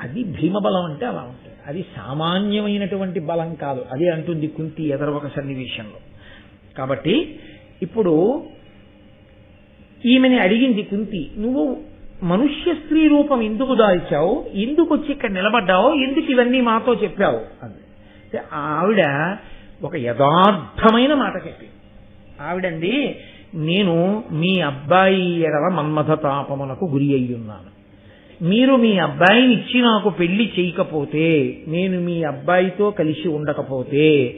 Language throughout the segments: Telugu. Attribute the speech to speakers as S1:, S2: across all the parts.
S1: అది భీమబలం అంటే అలా ఉంటుంది. అది సామాన్యమైనటువంటి బలం కాదు. అది అంటుంది కుంతి ఎదరొక సన్నివేశంలో. కాబట్టి ఇప్పుడు ఈమెని అడిగింది కుంతి నువ్వు మనుష్య స్త్రీ రూపం ఎందుకు దాల్చావు ఎందుకు వచ్చి ఇక్కడ నిలబడ్డావు? ఎందుకు ఇవన్నీ మాతో చెప్పావు? అంది. అంటే ఆవిడ ఒక యథార్థమైన మాట చెప్పింది. ఆవిడండి నేను మీ అబ్బాయి ఎడల మన్మథ తాపమునకు గురి అయ్యున్నాను. మీరు మీ అబ్బాయిని ఇచ్చి నాకు పెళ్ళి చేయకపోతే నేను మీ అబ్బాయితో కలిసి ఉండకపోతే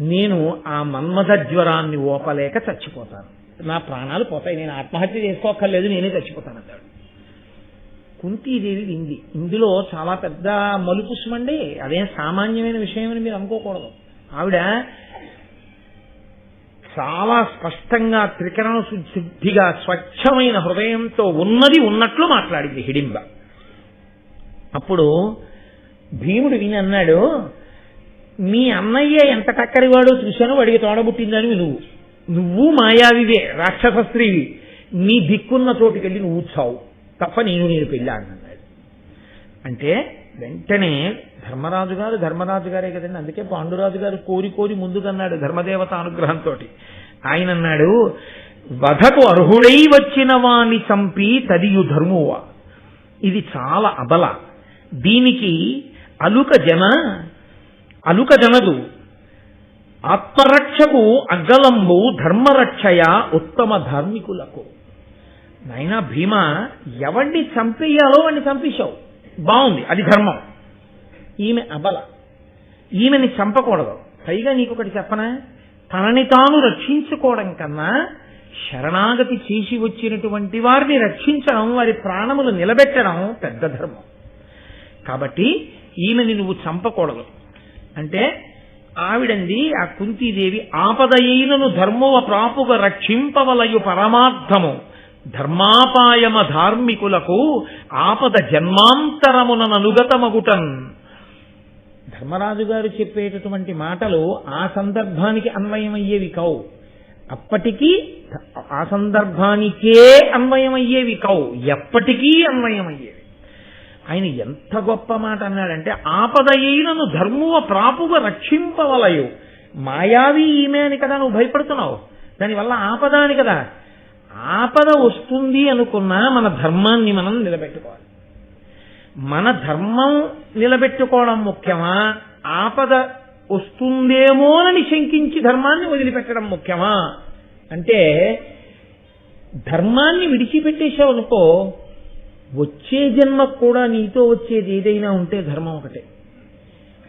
S1: నేను ఆ మన్మథ జ్వరాన్ని ఓపలేక చచ్చిపోతాను. నా ప్రాణాలు పోతాయి. నేను ఆత్మహత్య చేసుకోక్కర్లేదు నేనే చచ్చిపోతాను అన్నాడు కుంతీదేవి వింది. ఇందులో చాలా పెద్ద మలుపుసుమండి అదే అదేం సామాన్యమైన విషయం అని మీరు అనుకోకూడదు. ఆవిడ చాలా స్పష్టంగా త్రికరణ శుద్ధిగా స్వచ్ఛమైన హృదయంతో ఉన్నది ఉన్నట్లు మాట్లాడింది హిడింబ. అప్పుడు భీముడు విని అన్నాడు మీ అన్నయ్య ఎంత టక్కరివాడో చూశాను వాడికి తోడబుట్టిందని నువ్వు నువ్వు మాయావివే రాక్షస స్త్రీవి నీ దిక్కున్న చోటుకెళ్ళి నువ్వు చావు తప్ప నేను నేను పెళ్ళాను అన్నాడు అంటే వెంటనే ధర్మరాజు గారు ధర్మరాజు గారే కదండి. అందుకే పాండురాజు గారు కోరి కోరి ముందుకన్నాడు ధర్మదేవత అనుగ్రహంతో ఆయన అన్నాడు వధకు అర్హుడై వచ్చిన వాణ్ణి చంపి తదియు ధర్మువ. ఇది చాలా అబల. దీనికి అలుక జన అలుక జనదు. ఆత్మరక్షకు అగ్గలంబు ధర్మరక్షయ ఉత్తమ ధార్మికులకు. నాయనా భీమ ఎవరిని చంపేయాలో వాడిని చంపేశావు? బాగుంది. అది ధర్మం. ఈమె అబల ఈమెని చంపకూడదు. పైగా నీకొకటి చెప్పనా? తనని తాను రక్షించుకోవడం కన్నా శరణాగతి చేసి వచ్చినటువంటి వారిని రక్షించడం వారి ప్రాణములు నిలబెట్టడం పెద్ద ధర్మం. కాబట్టి ఈమెని నువ్వు చంపకూడదు. అంటే ఆవిడంది ఆ కుంతీదేవి ఆపదయైనను ధర్మవ ప్రాపుగ రక్షింపవలయు పరమార్థము. ధర్మాపాయమ ధార్మికులకు ఆపద జన్మాంతరముననుగతమగుటన్ ధర్మరాజు గారు చెప్పేటటువంటి మాటలు ఆ సందర్భానికి అన్వయమయ్యేవి కావు. అప్పటికీ ఆ సందర్భానికే అన్వయమయ్యేవి కావు. ఎప్పటికీ అన్వయమయ్యేవి. ఆయన ఎంత గొప్ప మాట అన్నాడంటే ఆపదయైనను ధర్మువ ప్రాపుగా రక్షింపవలయు. మాయావి ఈమె అని కదా నువ్వు భయపడుతున్నావు. దానివల్ల ఆపద అని కదా ఆపద వస్తుంది అనుకున్నా మన ధర్మాన్ని మనం నిలబెట్టుకోవాలి. మన ధర్మం నిలబెట్టుకోవడం ముఖ్యమా? ఆపద వస్తుందేమోనని శంకించి ధర్మాన్ని వదిలిపెట్టడం ముఖ్యమా? అంటే ధర్మాన్ని విడిచిపెట్టేశావు అనుకో వచ్చే జన్మకు కూడా నీతో వచ్చేది ఏదైనా ఉంటే ధర్మం ఒకటే.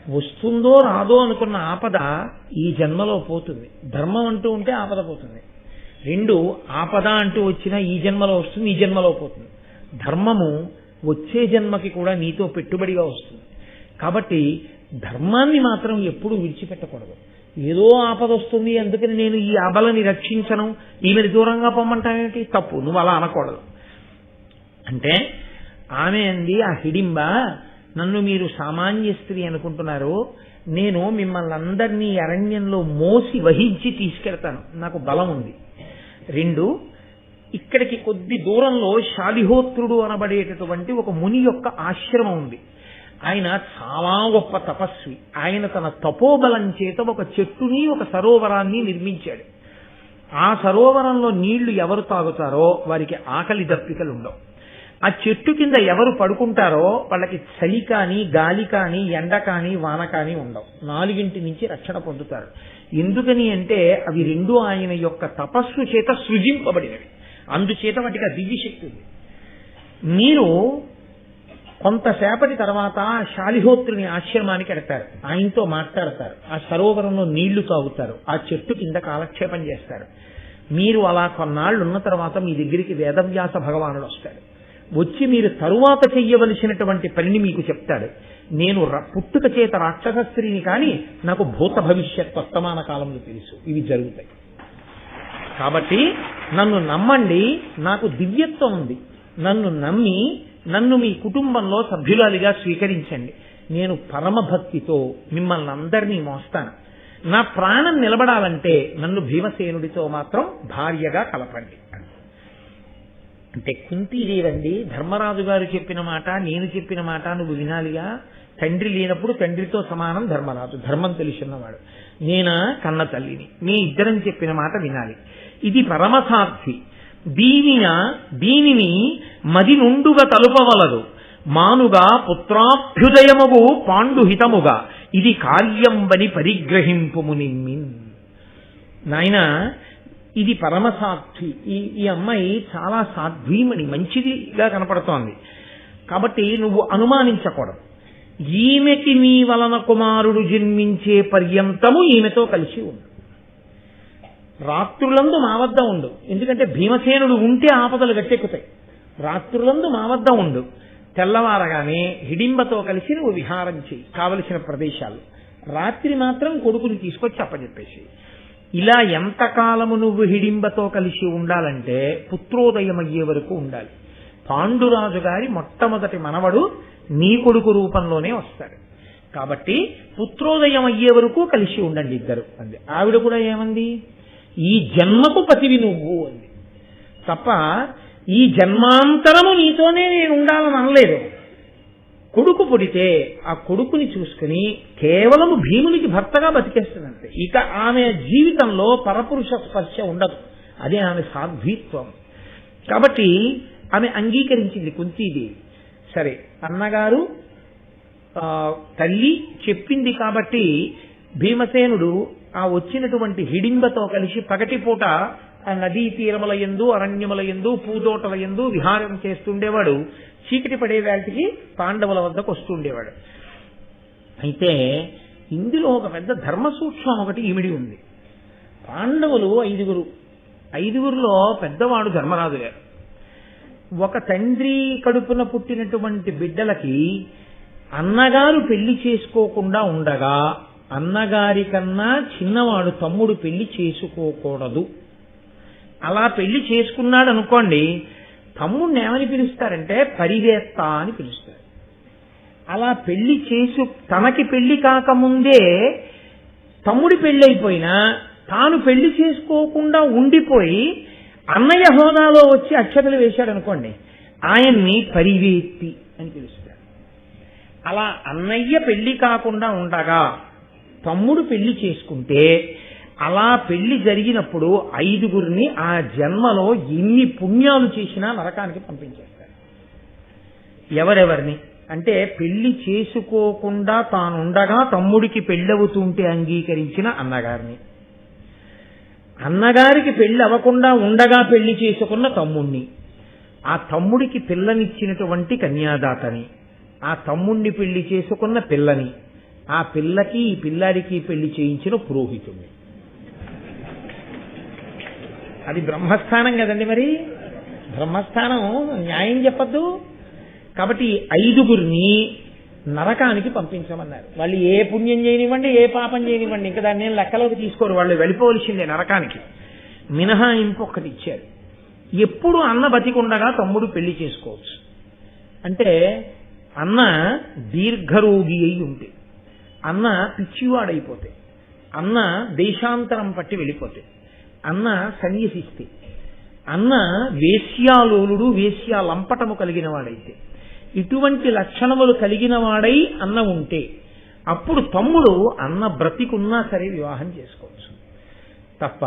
S1: వస్తుందో రాదో అనుకున్న ఆపద ఈ జన్మలో పోతుంది. ధర్మం అంటూ ఉంటే ఆపద పోతుంది. రెండు ఆపద అంటూ వచ్చినా ఈ జన్మలో వస్తుంది ఈ జన్మలో పోతుంది. ధర్మము వచ్చే జన్మకి కూడా నీతో పెట్టుబడిగా వస్తుంది. కాబట్టి ధర్మాన్ని మాత్రం ఎప్పుడూ విడిచిపెట్టకూడదు. ఏదో ఆపద వస్తుంది అందుకని నేను ఈ అబలని రక్షించను ఈమెను దూరంగా పొమ్మంటావేమిటి తప్పు నువ్వు అలా అనకూడదు. అంటే ఆమె అంది ఆ హిడింబ నన్ను మీరు సామాన్య స్త్రీ అనుకుంటున్నారు. నేను మిమ్మల్ని అందరినీ అరణ్యంలో మోసి వహించి తీసుకెళ్తాను. నాకు బలం ఉంది. రెండు ఇక్కడికి కొద్ది దూరంలో శాలిహోత్రుడు అనబడేటటువంటి ఒక ముని యొక్క ఆశ్రమం ఉంది. ఆయన చాలా గొప్ప తపస్వి. ఆయన తన తపోబలం చేత ఒక చెట్టుని ఒక సరోవరాన్ని నిర్మించాడు. ఆ సరోవరంలో నీళ్ళు ఎవరు తాగుతారో వారికి ఆకలి దప్పికలు ఉండవు ఆ చెట్టు కింద ఎవరు పడుకుంటారో వాళ్ళకి చలి కానీ గాలి కానీ ఎండ కానీ వాన కానీ ఉండవు. నాలుగింటి నుంచి రక్షణ పొందుతారు. ఎందుకని అంటే అవి రెండు ఆయన యొక్క తపస్సు చేత సృజింపబడినవి. అందుచేత వాటికి ఆ దివ్యశక్తి ఉంది. మీరు కొంతసేపటి తర్వాత శాలిహోత్రుని ఆశ్రమానికి వెడతారు ఆయనతో మాట్లాడతారు. ఆ సరోవరంలో నీళ్ళు తాగుతారు. ఆ చెట్టు కింద కాలక్షేపం చేస్తారు. మీరు అలా కొన్నాళ్ళు ఉన్న తర్వాత మీ దగ్గరికి వేదవ్యాస భగవానుడు వస్తాడు. వచ్చి మీరు తరువాత చెయ్యవలసినటువంటి పనిని మీకు చెప్తాడు. నేను ర- పుట్టుక చేత రాక్షస స్త్రీని కానీ నాకు భూత భవిష్యత్ వర్తమాన కాలంలో తెలుసు. ఇవి జరుగుతాయి. కాబట్టి నన్ను నమ్మండి నాకు దివ్యత్వం ఉంది. నన్ను నమ్మి నన్ను మీ కుటుంబంలో సభ్యురాలిగా స్వీకరించండి. నేను పరమభక్తితో మిమ్మల్ని అందరినీ మోస్తాను. నా ప్రాణం నిలబడాలంటే నన్ను భీమసేనుడితో మాత్రం భార్యగా కలపండి. అంటే కుంతీదేవండి ధర్మరాజు గారు చెప్పిన మాట నేను చెప్పిన మాట నువ్వు వినాలిగా. తండ్రి లేనప్పుడు తండ్రితో సమానం ధర్మరాజు. ధర్మం తెలుసున్నవాడు. నేనా? కన్న తల్లిని. మీ ఇద్దరం చెప్పిన మాట వినాలి. ఇది పరమసాక్షి దీనిన దీనిని మది నుండుగా తలుపవలదు. మానుగా పుత్రాభ్యుదయముగు పాండుహితముగా. ఇది కార్యంబని పరిగ్రహింపుము నిమ్మిన్. నాయన ఇది పరమసాక్షి ఈ ఈ అమ్మాయి చాలా సాధ్వీమణి మంచిదిగా కనపడుతోంది. కాబట్టి నువ్వు అనుమానించకూడదు. ఈమెకి నీ వలన కుమారుడు జన్మించే పర్యంతము ఈమెతో కలిసి ఉండు. రాత్రులందు మా వద్ద ఉండు. ఎందుకంటే భీమసేనుడు ఉంటే ఆపదలు గట్టెక్కుతాయి. రాత్రులందు మా వద్ద ఉండు. తెల్లవారగానే హిడింబతో కలిసి నువ్వు విహారం చేయి. కావలసిన ప్రదేశాలు. రాత్రి మాత్రం కొడుకుని తీసుకొచ్చి అప్పచెప్పేసి ఇలా ఎంతకాలము నువ్వు హిడింబతో కలిసి ఉండాలంటే పుత్రోదయం అయ్యే వరకు ఉండాలి. పాండురాజు గారి మొట్టమొదటి మనవడు నీ కొడుకు రూపంలోనే వస్తాడు. కాబట్టి పుత్రోదయం అయ్యే వరకు కలిసి ఉండండి ఇద్దరు అంది. ఆవిడ కూడా ఏమంది? ఈ జన్మకు పతివి నువ్వు అంది. తప్ప ఈ జన్మాంతరము నీతోనే నేను ఉండాలని అనలేదు. కొడుకు పుడితే ఆ కొడుకుని చూసుకుని కేవలం భీమునికి భర్తగా బతికేస్తుందంటే ఇక ఆమె జీవితంలో పరపురుష స్పర్శ ఉండదు. అదే ఆమె సాధ్వీత్వం. కాబట్టి ఆమె అంగీకరించింది కుంతీదేవి. సరే అన్నగారు ఆ, తల్లి చెప్పింది కాబట్టి భీమసేనుడు ఆ వచ్చినటువంటి హిడింబతో కలిసి పగటిపూట నదీ తీరముల ఎందు అరణ్యముల ఎందు పూదోటల ఎందు విహారం చేస్తుండేవాడు. చీకటి పడే వేళటికి పాండవుల వద్దకు వస్తుండేవాడు. అయితే ఇందులో ఒక పెద్ద ధర్మ సూక్ష్మం ఒకటి ఇమిడి ఉంది. పాండవులు ఐదుగురు. ఐదుగురులో పెద్దవాడు ధర్మరాజు గారు. ఒక తండ్రి కడుపున పుట్టినటువంటి బిడ్డలకి అన్నగారు పెళ్ళి చేసుకోకుండా ఉండగా అన్నగారి కన్నా చిన్నవాడు తమ్ముడు పెళ్ళి చేసుకోకూడదు. అలా పెళ్ళి చేసుకున్నాడు అనుకోండి తమ్ముడిని ఏమని పిలుస్తారంటే పరివేత్త అని పిలుస్తారు. అలా పెళ్ళి చేసు తనకి పెళ్ళి కాకముందే తమ్ముడి పెళ్ళైపోయినా తాను పెళ్ళి చేసుకోకుండా ఉండిపోయి అన్నయ్య హోదాలో వచ్చి అక్షతలు వేశాడు అనుకోండి ఆయన్ని పరివేత్తి అని పిలుస్తారు. అలా అన్నయ్య పెళ్ళి కాకుండా ఉండగా తమ్ముడు పెళ్ళి చేసుకుంటే అలా పెళ్ళి జరిగినప్పుడు ఐదుగురిని ఆ జన్మలో ఎన్ని పుణ్యాలు చేసినా నరకానికి పంపించేస్తారు. ఎవరెవరిని? అంటే పెళ్ళి చేసుకోకుండా తానుండగా తమ్ముడికి పెళ్ళవుతుంటే అంగీకరించిన అన్నగారిని. అన్నగారికి పెళ్ళి అవ్వకుండా ఉండగా పెళ్ళి చేసుకున్న తమ్ముణ్ణి. ఆ తమ్ముడికి పిల్లనిచ్చినటువంటి కన్యాదాతని. ఆ తమ్ముణ్ణి పెళ్ళి చేసుకున్న పిల్లని. ఆ పిల్లకి ఈ పిల్లాడికి పెళ్ళి చేయించిన పురోహితుణ్ణి. అది బ్రహ్మస్థానం కదండి మరి? బ్రహ్మస్థానం న్యాయం చెప్పద్దు. కాబట్టి ఐదుగురిని నరకానికి పంపించమన్నారు. వాళ్ళు ఏ పుణ్యం చేయనివ్వండి ఏ పాపం చేయనివ్వండి ఇంకా దాన్ని లెక్కలోకి తీసుకోరు. వాళ్ళు వెళ్ళిపోవలసిందే నరకానికి. మినహాయింపు ఒకటి ఇచ్చారు. ఎప్పుడు అన్న బతికుండగా తమ్ముడు పెళ్ళి చేసుకోవచ్చు. అంటే అన్న దీర్ఘరోగి అయి ఉంటే అన్న పిచ్చివాడైపోతే అన్న దేశాంతరం పట్టి వెళ్ళిపోతే అన్న సన్యసిస్తే. అన్న వేశ్యాలోలుడు వేశ్యా లంపటము కలిగిన వాడైతే ఇటువంటి లక్షణములు కలిగిన వాడై అన్న ఉంటే అప్పుడు తమ్ముడు అన్న బ్రతికున్నా సరే వివాహం చేసుకోవచ్చు. తప్ప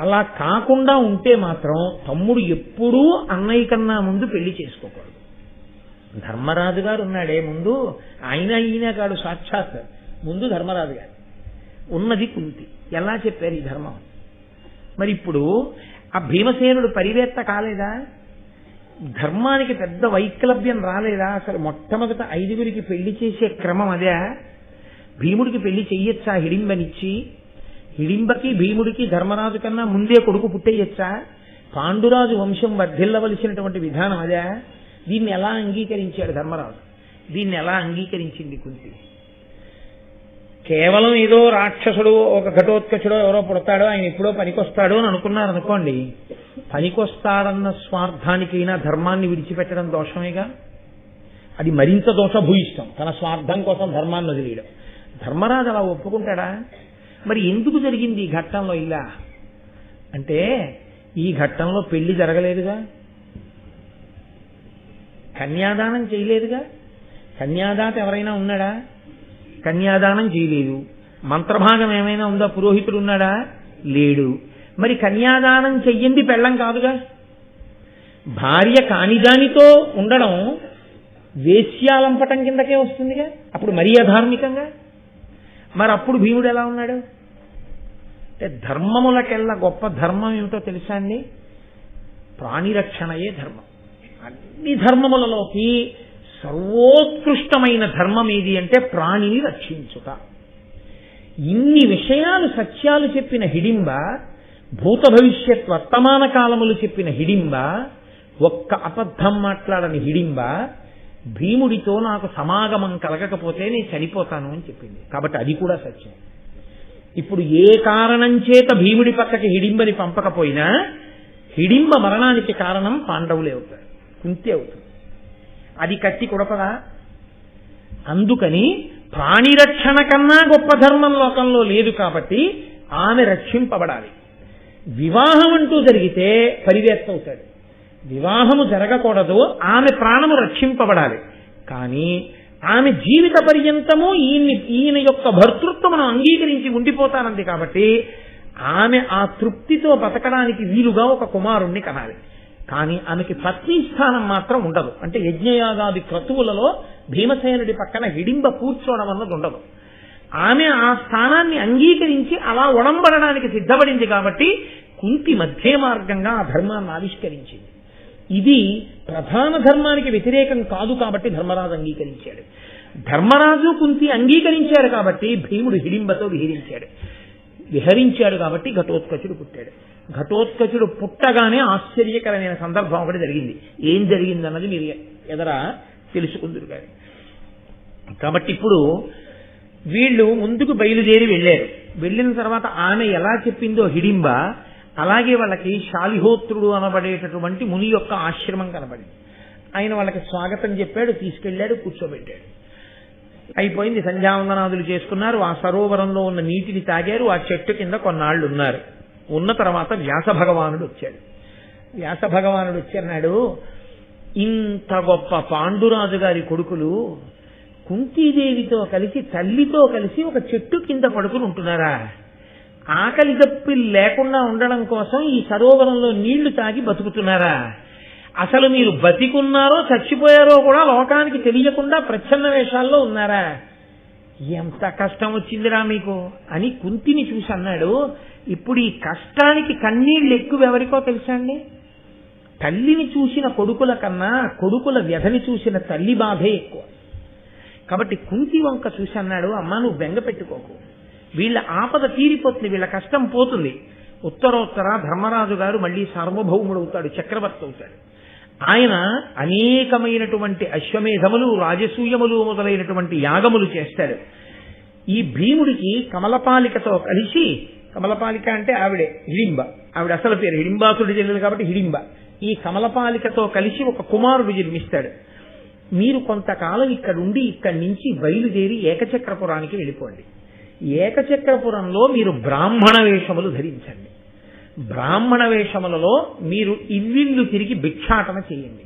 S1: అలా కాకుండా ఉంటే మాత్రం తమ్ముడు ఎప్పుడూ అన్నయ్య కన్నా ముందు పెళ్ళి చేసుకోకూడదు. ధర్మరాజు గారు ఉన్నాడే ముందు ఆయన ఈయన కాడు సాక్షాత్. ముందు ధర్మరాజు గారు. ఉన్నది కుంతి. ఎలా చెప్పారు ఈ ధర్మం? మరి ఇప్పుడు ఆ భీమసేనుడు పరివేత్త కాలేదా? ధర్మానికి పెద్ద వైక్లభ్యం రాలేదా? అసలు మొట్టమొదట ఐదుగురికి పెళ్ళి చేసే క్రమం అదే. భీముడికి పెళ్ళి చెయ్యొచ్చా హిడింబనిచ్చి? హిడింబకి భీముడికి ధర్మరాజు కన్నా ముందే కొడుకు పుట్టేయొచ్చా? పాండురాజు వంశం వర్ధిల్లవలసినటువంటి విధానం అదే. దీన్ని ఎలా అంగీకరించాడు ధర్మరాజు? దీన్ని ఎలా అంగీకరించింది కుంతి? కేవలం ఏదో రాక్షసుడు ఒక ఘటోత్కచుడో ఎవరో పుడతాడో ఆయన ఎప్పుడో పనికొస్తాడు అని అనుకున్నారు అనుకోండి పనికొస్తాడన్న స్వార్థానికైనా ధర్మాన్ని విడిచిపెట్టడం దోషమేగా? అది మరింత దోషభూయిష్టం. తన స్వార్థం కోసం ధర్మాన్ని వదిలేయడం. ధర్మరాజు అలా ఒప్పుకుంటాడా? మరి ఎందుకు జరిగింది ఈ ఘట్టంలో ఇలా? అంటే ఈ ఘట్టంలో పెళ్ళి జరగలేదుగా? కన్యాదానం చేయలేదుగా? కన్యాదాత ఎవరైనా ఉన్నాడా? కన్యాదానం చేయలేదు. మంత్రభాగం ఏమైనా ఉందా? పురోహితుడు ఉన్నాడా? లేడు. మరి కన్యాదానం చెయ్యింది పెళ్ళం కాదుగా? భార్య కానిదానితో ఉండడం వేశ్యాలంపటం కిందకే వస్తుందిగా? అప్పుడు మరీ అధార్మికంగా? మరి అప్పుడు భీముడు ఎలా ఉన్నాడు? అంటే ధర్మములకెల్లా గొప్ప ధర్మం ఏమిటో తెలుసా అండి? ప్రాణిరక్షణయే ధర్మం. అన్ని ధర్మములలోకి సర్వోత్కృష్టమైన ధర్మం ఏది అంటే ప్రాణిని రక్షించుట. ఇన్ని విషయాలు సత్యాలు చెప్పిన హిడింబ భూత భవిష్యత్ వర్తమాన కాలములు చెప్పిన హిడింబ ఒక్క అబద్ధం మాట్లాడని హిడింబ భీముడితో నాకు సమాగమం కలగకపోతే నేను చనిపోతాను అని చెప్పింది. కాబట్టి అది కూడా సత్యం. ఇప్పుడు ఏ కారణం చేత భీముడి పక్కకి హిడింబని పంపకపోయినా హిడింబ మరణానికి కారణం పాండవులే అవుతారు కుంతి అవుతుంది అది కట్టి కొడతదా అందుకని ప్రాణిరక్షణ కన్నా గొప్ప ధర్మం లోకంలో లేదు కాబట్టి ఆమె రక్షింపబడాలి. వివాహం అంటూ జరిగితే పరివేత్త అవుతాడు. వివాహము జరగకూడదు ఆమె ప్రాణము రక్షింపబడాలి. కానీ ఆమె జీవిత పర్యంతము ఈయన్ని ఈయన యొక్క భర్తృత్వమును అంగీకరించి ఉండిపోతానంది కాబట్టి ఆమె ఆ తృప్తితో బతకడానికి వీలుగా ఒక కుమారుణ్ణి కనాలి. కానీ ఆమెకి పత్ని స్థానం మాత్రం ఉండదు. అంటే యజ్ఞయాగాది క్రతువులలో భీమసేనుడి పక్కన హిడింబ కూర్చోవడం అన్నది ఉండదు. ఆమె ఆ స్థానాన్ని అంగీకరించి అలా ఉడంబడడానికి సిద్ధపడింది కాబట్టి కుంతి మధ్య మార్గంగా ఆ ధర్మాన్ని ఆవిష్కరించింది. ఇది ప్రధాన ధర్మానికి వ్యతిరేకం కాదు కాబట్టి ధర్మరాజు అంగీకరించాడు. ధర్మరాజు కుంతి అంగీకరించాడు కాబట్టి భీముడు హిడింబతో విహరించాడు. విహరించాడు కాబట్టి ఘటోత్కచుడు పుట్టాడు. ఘటోత్కచుడు పుట్టగానే ఆశ్చర్యకరమైన సందర్భం ఒకటి జరిగింది. ఏం జరిగిందన్నది మీరు ఎదర తెలుసుకుందరు కానీ కాబట్టి ఇప్పుడు వీళ్ళు ముందుకు బయలుదేరి వెళ్ళారు. వెళ్ళిన తర్వాత ఆమె ఎలా చెప్పిందో హిడింబ అలాగే వాళ్ళకి శాలిహోత్రుడు అనబడేటటువంటి ముని యొక్క ఆశ్రమం కనబడింది. ఆయన వాళ్ళకి స్వాగతం చెప్పాడు తీసుకెళ్ళాడు కూర్చోబెట్టాడు. అయిపోయింది సంధ్యావందనాదులు చేసుకున్నారు. ఆ సరోవరంలో ఉన్న నీటిని తాగారు ఆ చెట్టు కింద కొన్నాళ్ళు ఉన్నారు ఉన్న తర్వాత వ్యాస భగవానుడు వచ్చాడు. వ్యాస భగవానుడు వచ్చాడు. ఇంత గొప్ప పాండురాజు గారి కొడుకులు కుంతీదేవితో కలిసి తల్లితో కలిసి ఒక చెట్టు కింద పడుకుని ఉంటున్నారా? ఆకలి దప్పిలు లేకుండా ఉండడం కోసం ఈ సరోవరంలో నీళ్ళు తాగి బతుకుతున్నారా? అసలు మీరు బతికున్నారో చచ్చిపోయారో కూడా లోకానికి తెలియకుండా ప్రచ్ఛన్న వేషాల్లో ఉన్నారా? ఎంత కష్టం వచ్చిందిరా మీకు? అని కుంతిని చూసి అన్నాడు. ఇప్పుడు ఈ కష్టానికి కన్నీళ్ళు ఎక్కువ ఎవరికో తెలుసా అండి? తల్లిని చూసిన కొడుకుల కన్నా కొడుకుల వ్యధని చూసిన తల్లి బాధే ఎక్కువ. కాబట్టి కుంతి వంక చూసి అన్నాడు అమ్మా నువ్వు బెంగ పెట్టుకోకు. వీళ్ళ ఆపద తీరిపోతుంది వీళ్ళ కష్టం పోతుంది. ఉత్తరోత్తర ధర్మరాజు గారు మళ్ళీ సార్వభౌముడు అవుతాడు చక్రవర్తి అవుతాడు. ఆయన అనేకమైనటువంటి అశ్వమేధములు రాజసూయములు మొదలైనటువంటి యాగములు చేస్తాడు ఈ భీముడికి కమలపాలికతో కలిసి కమలపాలిక అంటే ఆవిడే హిడింబ. ఆవిడ అసలు పేరు హిడింబాసుడి చెల్లెలు కాబట్టి హిడింబ. ఈ కమలపాలికతో కలిసి ఒక కుమారుడు జన్మిస్తాడు. మీరు కొంతకాలం ఇక్కడుండి ఇక్కడి నుంచి బయలుదేరి ఏకచక్రపురానికి వెళ్ళిపోండి. ఏకచక్రపురంలో మీరు బ్రాహ్మణ వేషములు ధరించండి. బ్రాహ్మణ వేషములలో మీరు ఇల్లిల్లు తిరిగి భిక్షాటన చేయండి.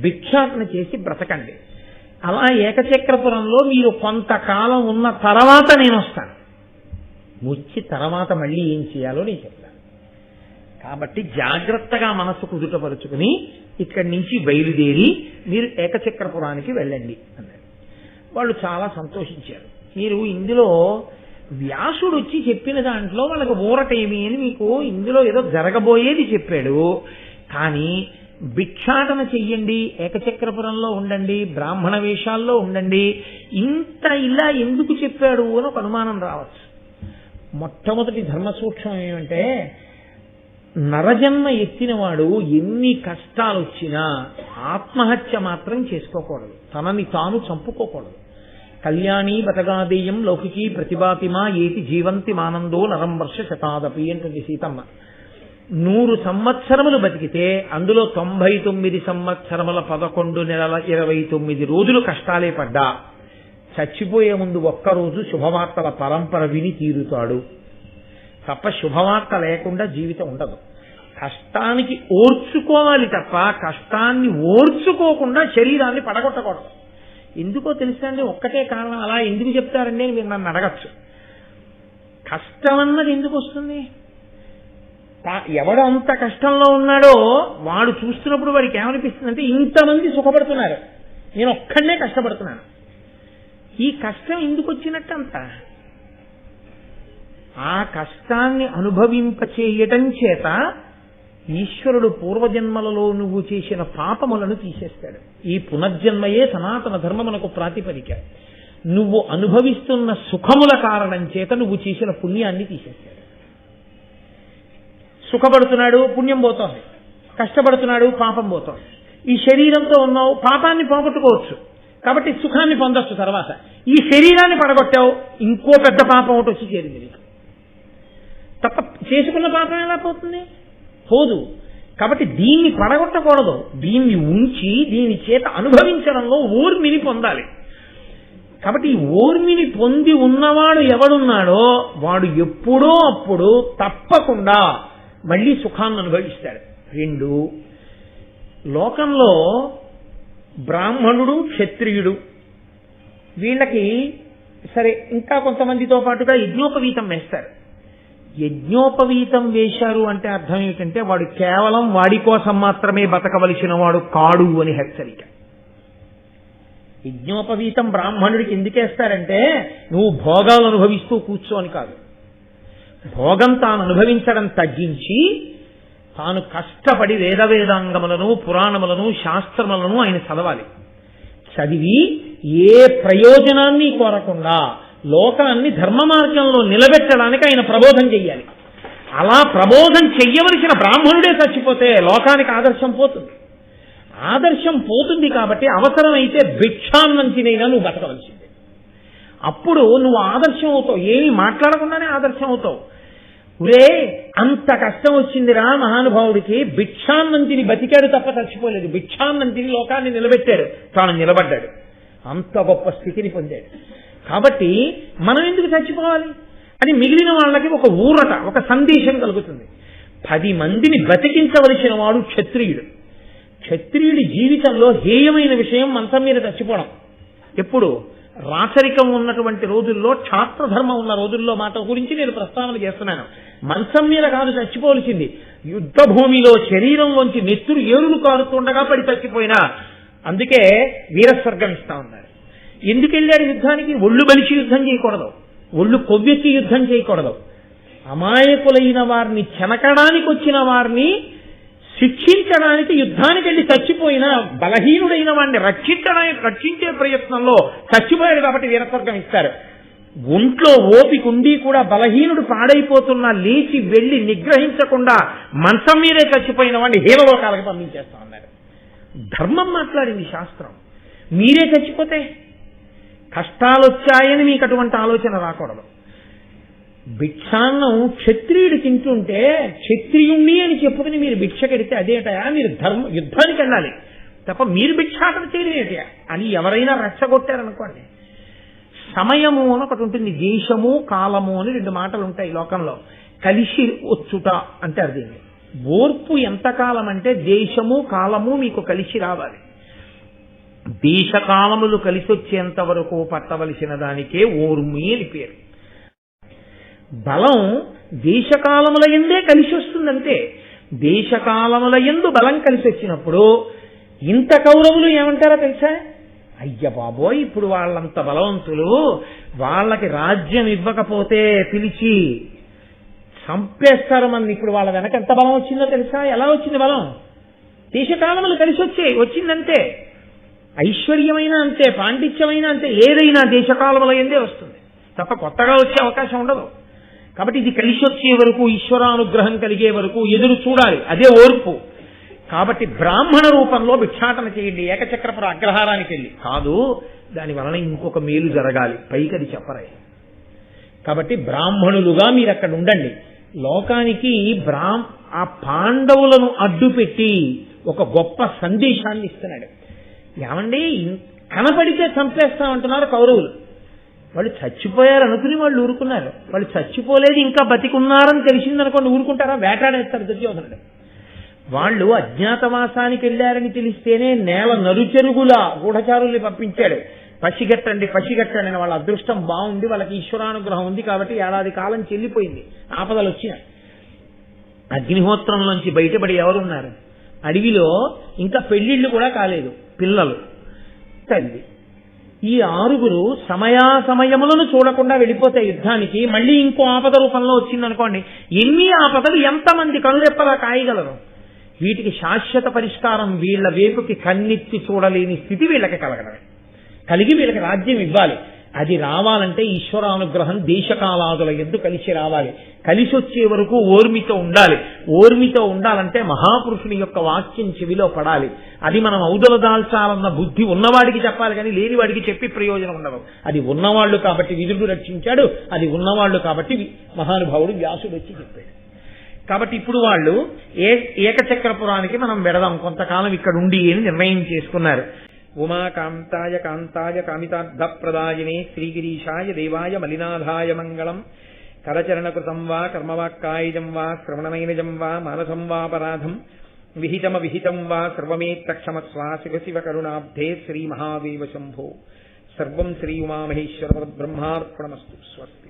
S1: భిక్షాటన చేసి బ్రతకండి. అలా ఏకచక్రపురంలో మీరు కొంతకాలం ఉన్న తర్వాత నేను వస్తాను వచ్చి తర్వాత మళ్ళీ ఏం చేయాలో నేను చెప్తాను. కాబట్టి జాగ్రత్తగా మనసు కుదుటపరుచుకుని ఇక్కడి నుంచి బయలుదేరి మీరు ఏకచక్రపురానికి వెళ్ళండి అన్నాడు వాళ్ళు చాలా సంతోషించారు. మీరు ఇందులో వ్యాసుడు వచ్చి చెప్పిన దాంట్లో వాళ్ళకి ఊరటేమి అని మీకు ఇందులో ఏదో జరగబోయేది చెప్పాడు. కానీ భిక్షాటన చెయ్యండి ఏకచక్రపురంలో ఉండండి బ్రాహ్మణ వేషాల్లో ఉండండి ఇంత ఇలా ఎందుకు చెప్పాడు అని ఒక అనుమానం రావచ్చు. మొట్టమొదటి ధర్మ సూక్ష్మం ఏమంటే నరజన్మ ఎత్తినవాడు ఎన్ని కష్టాలు వచ్చినా ఆత్మహత్య మాత్రం చేసుకోకూడదు. తనని తాను చంపుకోకూడదు. కళ్యాణి బతగాదేయం లౌకికి ప్రతిభాతిమా ఏతి జీవంతి మానందో నరం వర్ష శతాదపి అంటుంది సీతమ్మ. నూరు సంవత్సరములు బతికితే అందులో తొంభై తొమ్మిది సంవత్సరముల పదకొండు నెలల ఇరవై తొమ్మిది రోజులు కష్టాలే పడ్డా. చచ్చిపోయే ముందు ఒక్కరోజు శుభవార్తల పరంపర విని తీరుతాడు. తప్ప శుభవార్త లేకుండా జీవితం ఉండదు. కష్టానికి ఓర్చుకోవాలి తప్ప కష్టాన్ని ఓర్చుకోకుండా శరీరాన్ని పడగొట్టకూడదు. ఎందుకో తెలుసండి ఒక్కటే కారణం. అలా ఎందుకు చెప్తారండి అని మీరు నన్ను అడగచ్చు. కష్టం అన్నది ఎందుకు వస్తుంది? ఎవడు అంత కష్టంలో ఉన్నాడో వాడు చూస్తున్నప్పుడు వాడికి ఏమనిపిస్తుంది అంటే ఇంతమంది సుఖపడుతున్నారు. నేను ఒక్కడనే కష్టపడుతున్నాను. ఈ కష్టం ఎందుకు వచ్చినట్టు అంత ఆ కష్టాన్ని అనుభవింప చేయటం చేత ఈశ్వరుడు పూర్వజన్మలలో నువ్వు చేసిన పాపములను తీసేస్తాడు. ఈ పునర్జన్మయే సనాతన ధర్మమునకు ప్రాతిపదిక. నువ్వు అనుభవిస్తున్న సుఖముల కారణం చేత నువ్వు చేసిన పుణ్యాన్ని తీసేస్తాడు. సుఖపడుతున్నాడు పుణ్యం పోతోంది. కష్టపడుతున్నాడు పాపం పోతోంది. ఈ శరీరంతో ఉన్నావు పాపాన్ని పోగొట్టుకోవచ్చు. కాబట్టి సుఖాన్ని పొందొచ్చు తర్వాత. ఈ శరీరాన్ని పడగొట్టావు ఇంకో పెద్ద పాపం ఒకటి వచ్చి చేరింది నీకు. తప్ప చేసుకున్న పాపం ఎలా పోతుంది? పోదు. కాబట్టి దీన్ని పడగొట్టకూడదు. దీన్ని ఉంచి దీని చేత అనుభవించడంలో ఊర్మిని పొందాలి. కాబట్టి ఈ ఊర్మిని పొంది ఉన్నవాడు ఎవడున్నాడో వాడు ఎప్పుడో అప్పుడు తప్పకుండా మళ్ళీ సుఖాన్ని అనుభవిస్తాడు. రెండు లోకంలో బ్రాహ్మణుడు క్షత్రియుడు. వీళ్ళకి సరే ఇంకా కొంతమందితో పాటుగా యజ్ఞోపవీతం వేస్తారు. యజ్ఞోపవీతం వేశారు అంటే అర్థం ఏమిటంటే వాడు కేవలం వాడి కోసం మాత్రమే బతకవలసిన వాడు కాడు అని హెచ్చరిక. యజ్ఞోపవీతం బ్రాహ్మణుడికి ఎందుకేస్తారంటే నువ్వు భోగాలు అనుభవిస్తూ కూర్చో అని కాదు. భోగం తాను అనుభవించడం తగ్గించి తాను కష్టపడి వేద వేదాంగములను పురాణములను శాస్త్రములను ఆయన చదవాలి. చదివి ఏ ప్రయోజనాన్ని కోరకుండా లోకాన్ని ధర్మ మార్గంలో నిలబెట్టడానికి ఆయన ప్రబోధం చెయ్యాలి. అలా ప్రబోధం చెయ్యవలసిన బ్రాహ్మణుడే చచ్చిపోతే లోకానికి ఆదర్శం పోతుంది. ఆదర్శం పోతుంది కాబట్టి అవసరమైతే భిక్షాన్నం తినైనా నువ్వు బతకవలసిందే. అప్పుడు నువ్వు ఆదర్శం అవుతావు. ఏమి మాట్లాడకుండానే ఆదర్శం అవుతావు. ఒరే అంత కష్టం వచ్చిందిరా మహానుభావుడికి. భిక్షాన్నంతిని బతికాడు తప్ప చచ్చిపోలేదు. భిక్షాన్నంతిని లోకాన్ని నిలబెట్టాడు. తాను నిలబడ్డాడు. అంత గొప్ప స్థితిని పొందాడు. కాబట్టి మనం ఎందుకు చచ్చిపోవాలి? అని మిగిలిన వాళ్ళకి ఒక ఊరట ఒక సందేశం కలుగుతుంది. పది మందిని బతికించవలసిన వాడు క్షత్రియుడు. క్షత్రియుడి జీవితంలో హేయమైన విషయం మంచం మీద చచ్చిపోవడం. ఎప్పుడు? రాచరికం ఉన్నటువంటి రోజుల్లో క్షాత్రధర్మం ఉన్న రోజుల్లో మాట గురించి నేను ప్రస్తావన చేస్తున్నాను. మంచం మీద కాదు చచ్చిపోవలసింది. యుద్ధ భూమిలో శరీరం నెత్తురు ఏరులు కారుతుండగా పడి చచ్చిపోయినా. అందుకే వీరస్వర్గం ఇస్తా ఉన్నారు. ఎందుకు వెళ్ళారు యుద్ధానికి? ఒళ్ళు బలిచి యుద్ధం చేయకూడదు. ఒళ్ళు కొవ్వెక్కి యుద్ధం చేయకూడదు. అమాయకులైన వారిని చెనకడానికి వచ్చిన వారిని శిక్షించడానికి యుద్ధానికి వెళ్ళి చచ్చిపోయిన బలహీనుడైన వాడిని రక్షించడానికి రక్షించే ప్రయత్నంలో చచ్చిపోయాడు కాబట్టి వీరత్వర్గం ఇస్తారు. ఒంట్లో ఓపిక ఉండి కూడా బలహీనుడు పాడైపోతున్నా లేచి వెళ్ళి నిగ్రహించకుండా మంచం మీదే చచ్చిపోయిన వాడిని హీలలోకాలకు పంపించేస్తా ఉన్నారు. ధర్మం మాట్లాడింది శాస్త్రం. మీరే చచ్చిపోతే కష్టాలు వచ్చాయని మీకు అటువంటి ఆలోచన రాకూడదు. భిక్షాన్నం క్షత్రియుడు తింటుంటే క్షత్రియుణ్ణి అని చెప్పుకుని మీరు భిక్ష కడితే అదేటయా? మీరు ధర్మ యుద్ధానికి వెళ్ళాలి. తప్ప మీరు భిక్షాటన చేయలేటయా అని ఎవరైనా రెచ్చగొట్టారనుకోండి. సమయము అని ఒకటి ఉంటుంది దేశము కాలము అని రెండు మాటలు ఉంటాయి లోకంలో. కలిసి వచ్చుట అంటారు దీన్ని ఓర్పు ఎంతకాలం అంటే దేశము కాలము మీకు కలిసి రావాలి. దేశకాలములు కలిసి వచ్చేంత వరకు పట్టవలసిన దానికే ఓర్మి అని పేరు. బలం దేశకాలముల ఎందే కలిసి వస్తుందంటే దేశకాలముల ఎందు బలం కలిసి వచ్చినప్పుడు ఇంత కౌరవులు ఏమంటారో తెలుసా? అయ్య బాబోయ్ ఇప్పుడు వాళ్ళంత బలవంతులు వాళ్ళకి రాజ్యం ఇవ్వకపోతే పిలిచి చంపేస్తారు మన ఇప్పుడు వాళ్ళ వెనక ఎంత బలం వచ్చిందో తెలుసా? ఎలా వచ్చింది బలం? దేశకాలములు కలిసి వచ్చాయి వచ్చిందంటే ఐశ్వర్యమైన అంతే పాండిత్యమైన అంతే ఏదైనా దేశకాలముల ఎందే వస్తుంది. తప్ప కొత్తగా వచ్చే అవకాశం ఉండదు. కాబట్టి ఇది కలిసి వచ్చే వరకు ఈశ్వరానుగ్రహం కలిగే వరకు ఎదురు చూడాలి. అదే ఓర్పు. కాబట్టి బ్రాహ్మణ రూపంలో భిక్షాటన చేయండి ఏకచక్రపుర అగ్రహారానికి వెళ్ళి. కాదు దాని వలన ఇంకొక మేలు జరగాలి. పైకి అది చెప్పరే కాబట్టి బ్రాహ్మణులుగా మీరు అక్కడ ఉండండి. లోకానికి బ్రాహ్మ ఆ పాండవులను అడ్డుపెట్టి ఒక గొప్ప సందేశాన్ని ఇస్తున్నాడు. ఏమండి? కనపడితే కనపడితే చంపేస్తామంటున్నారు కౌరవులు. వాళ్ళు చచ్చిపోయారు అనుకుని వాళ్ళు ఊరుకున్నారు. వాళ్ళు చచ్చిపోలేదు ఇంకా బతికున్నారని తెలిసిందనుకోండి ఊరుకుంటారా? వేటాడేస్తారు దుర్యోధనుడు. వాళ్ళు అజ్ఞాతవాసానికి వెళ్ళారని తెలిస్తేనే నేల నరుచెరుగులా గూఢచారుల్ని పంపించాడు. పసిగట్టండి పసిగట్టండి వాళ్ళ అదృష్టం బాగుంది వాళ్ళకి ఈశ్వరానుగ్రహం ఉంది కాబట్టి ఏడాది కాలం చెల్లిపోయింది ఆపదలు వచ్చినాయి. అగ్నిహోత్రంలోంచి బయటపడి ఎవరున్నారు? అడవిలో ఇంకా పెళ్ళిళ్ళు కూడా కాలేదు. పిల్లలు. తల్లి ఈ ఆరుగురు సమయాసమయములను చూడకుండా వెళ్ళిపోతే యుద్ధానికి మళ్ళీ ఇంకో ఆపద రూపంలో వచ్చిందనుకోండి ఎన్ని ఆపదలు ఎంతమంది కనురెప్పలా కాయగలరు? వీటికి శాశ్వత పరిష్కారం వీళ్ళ వేపుకి కన్నెత్తి చూడలేని స్థితి వీళ్ళకి కలగడమే. కలిగి వీళ్ళకి రాజ్యం ఇవ్వాలి. అది రావాలంటే ఈశ్వరానుగ్రహం దేశకాలాదుల ఎందు కలిసి రావాలి. కలిసి వచ్చే వరకు ఓర్మితో ఉండాలి. ఓర్మితో ఉండాలంటే మహాపురుషుని యొక్క వాక్యం చెవిలో పడాలి. అది మనం ఔదల దాల్చాలన్న బుద్ధి ఉన్నవాడికి చెప్పాలి కానీ లేనివాడికి చెప్పి ప్రయోజనం ఉండదు. అది ఉన్నవాళ్ళు కాబట్టి విదుడు రక్షించాడు అది ఉన్నవాళ్ళు కాబట్టి మహానుభావుడు వ్యాసుడు వచ్చి చెప్పాడు. కాబట్టి ఇప్పుడు వాళ్ళు ఏ ఏకచక్రపురానికి మనం వెడదాం. కొంతకాలం ఇక్కడ ఉండి అని నిర్ణయం చేసుకున్నారు. ఉమాకాంతాయ కాంతాయ కామితార్థప్రదాయినే శ్రీగిరీషాయ దేవాయ మలినాథాయ మంగళం కరచరణకృతం వా కర్మవాక్కాయజం వా శ్రవణమైనజం వా మానసం వాపరాధం విహితమ విహితం వా సర్వమేత్తక్షమస్వా శివ శివ కరుణాబ్ధే శ్రీ మహాదేవ శంభో సర్వం శ్రీ ఉమామహేశ్వర బ్రహ్మార్పణమస్తు స్వస్తి